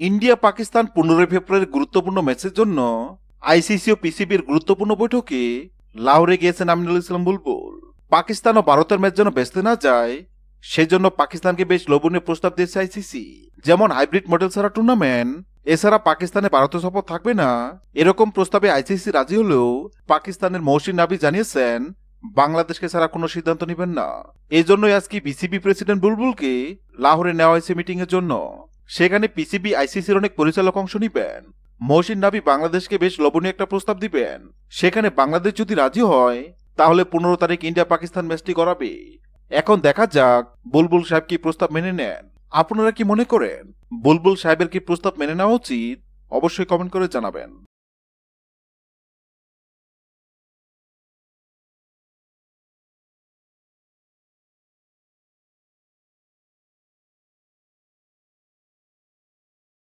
India Pakistan পনেরোই ফেব্রুয়ারির গুরুত্বপূর্ণ ম্যাচের জন্য আইসিসি ও পিসিবির গুরুত্বপূর্ণ বৈঠকে লাহোরে গিয়েছেন আমিনুল ইসলাম বুলবুল। পাকিস্তান ও ভারতের ম্যাচ যেন ব্যস্ত না যায়, সেজন্য পাকিস্তানকে বেশ লোভনীয় প্রস্তাব দিয়েছে আইসিসি। যেমন হাইব্রিড মডেল ছাড়া টুর্নামেন্ট, এছাড়া পাকিস্তানে ভারতীয় সফর থাকবে না, এরকম প্রস্তাবে আইসিসি রাজি হলেও পাকিস্তানের মহসিন নাবি জানিয়েছেন, বাংলাদেশকে ছাড়া কোনো সিদ্ধান্ত নেবেন না। এজন্যই জন্যই আজকে বিসিবি প্রেসিডেন্ট বুলবুলকে লাহোরে নেওয়া হয়েছে মিটিং এর জন্য। সেখানে পিসিবি আইসিসির অনেক পরিচালক অংশ নিবেন। মহসিন নাবি বাংলাদেশকে বেশ লোভনীয় একটা প্রস্তাব দিবেন। সেখানে বাংলাদেশ যদি রাজি হয়, তাহলে পনেরো তারিখ ইন্ডিয়া পাকিস্তান ম্যাচটি করাবে। এখন দেখা যাক, বুলবুল সাহেব কি প্রস্তাব মেনে নেন। আপনারা কি মনে করেন, বুলবুল সাহেবের কি প্রস্তাব মেনে নেওয়া উচিত? অবশ্যই কমেন্ট করে জানাবেন।